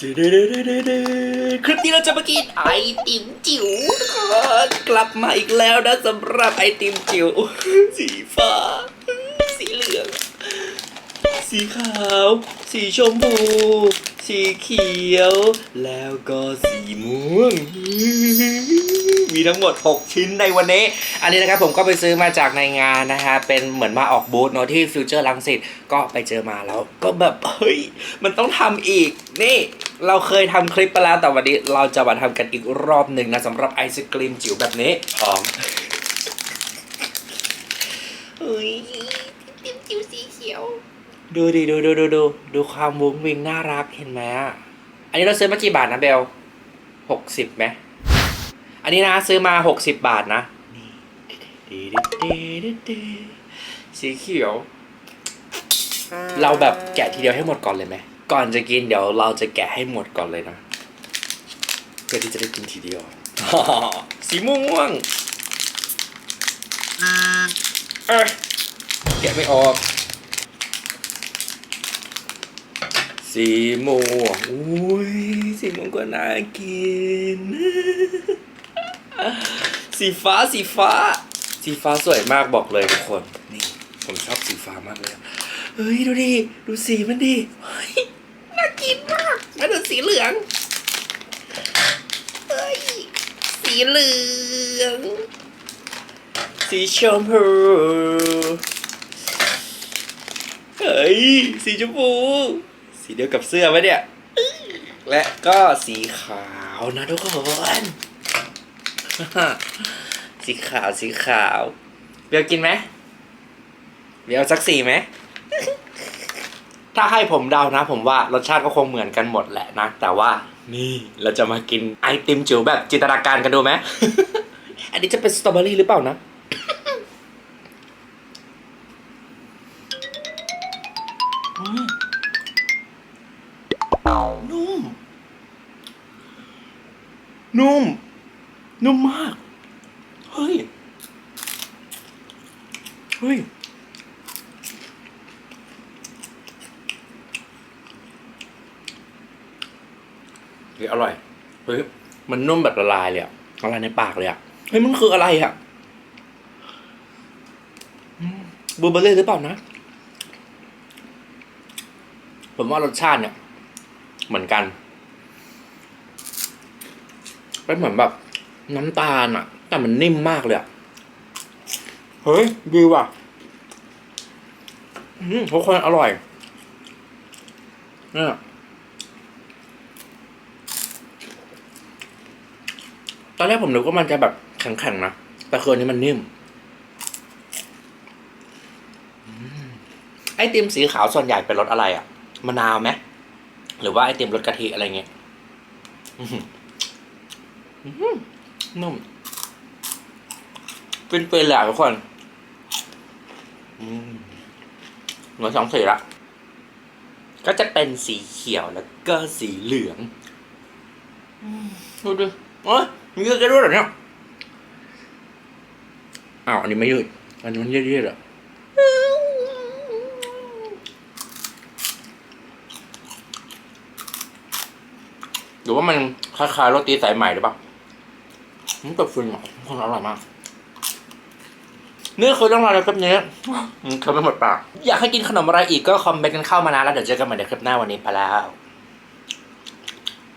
คลิปนี้เราจะมากินไอติมจิ๋วค่ะกลับมาอีกแล้วนะสำหรับไอติมจิ๋วสีฟ้า สีเหลือง สีขาว สีชมพู สีเขียว แล้วก็สีม่วง มีทั้งหมด 6 ชิ้นในวันนี้ อันนี้นะครับผมก็ไปซื้อมาจากในงานนะฮะ เป็นเหมือนมาออกบูธเนอะที่ฟิวเจอร์ลังสิตก็ไปเจอมาแล้ว ก็แบบ เฮ้ย มันต้องทำอีก นี่ เราเคยทำคลิปไปแล้วแต่วันนี้เราจะมาทำกันอีกรอบหนึ่งนะสำหรับไอศกรีมจิ๋วแบบนี้พร้อมเฮ้ยติมจิ๋วสีเขียว ดูดิดูดูดูดูดูความวุ้งวิงน่ารักเห็นไหมอะอันนี้เราซื้อมากี่บาทนะเบลหกสิบไหมอันนี้นะซื้อมาหกสิบบาทนะนี่ดีดีดีดีดีสีเขียว เราแบบแกะทีเดียวให้หมดก่อนเลยไหม ก่อนจะกินเดี๋ยวเราจะแกะให้หมดก่อนเลยนะ เพื่อที่จะได้กินทีเดียว สีม่วงเอ้ยแกะไม่ออก สีม่วงอุ้ยสีม่วงก็น่ากิน สีฟ้าสีฟ้า สีฟ้าสวยมากบอกเลยทุกคน นี่ ผมชอบสีฟ้ามากเลย เฮ้ย ดูดิ ดูสีมันดิเฮ้ย น่ากินมากมาดู สีเหลืองเฮ้ยสีเหลือง สีชมพูเฮ้ยสีชมพู สีเดียวกับเสื้อไหมเนี่ย และก็สีขาวนะทุกคนสีขาวสีขาวเบียกินไหมเบียวสักสีไหม ถ้าให้ผมเดานะ ผมว่ารสชาติก็คงเหมือนกันหมดแหละนะ แต่ว่านี่เราจะมากินไอติมจิ๋วแบบจินตนาการกันดูไหม อันนี้จะเป็นสตรอเบอรี่หรือเปล่านะ นุ่ม นุ่ม นุ่มมาก เฮ้ย เฮ้ย เฮ้ยอร่อยเฮ้ยมันนุ่มแบบละลายเลยอะละลายในปากเลยอะเฮ้ยมันคืออะไรอะอืมบลูเบอร์รี่หรือเปล่านะ ผมว่ารสชาติเนี่ย เหมือนกันเป็นเหมือนแบบ น้ำตาลอะแต่มันนิ่มมากเลยอะเฮ้ยดีว่ะอืมทุกคนอร่อยเนี่ย ตอนแรกผมนึกว่ามันจะแบบแข็งๆนะ แต่คืออันนี้มันนิ่มอืมไอติมสีขาวส่วนใหญ่เป็นรสอะไรอะมะนาวไหมหรือว่าไอติมรสกะทิอะไรเงี้ยอื้อหืออื้อหือนุ่มเป็นเป็นๆเลยอะทุกคนอืมเหมือนสองสีละ ก็จะเป็นสีเขียวแล้วก็สีเหลืองอืมดูดิโอ้ยมีเยอะแค่ด้วยเหรอเนี่ยอ้าวอันนี้ไม่ยืด อันนี้มันยืดยืดๆเหรอหรือว่ามันคล้ายๆโรตีสายใหม่หรือเปล่ามันกับฟินอะมันอร่อยมากนี่คือเรื่องราวในคลิปนี้อืมเขาไม่หมดปาก อยากให้กินขนมอะไรอีกก็คอมเมนต์กันเข้ามานะ แล้วเดี๋ยวเจอกันใหม่ในคลิปหน้าวันนี้ไปแล้ว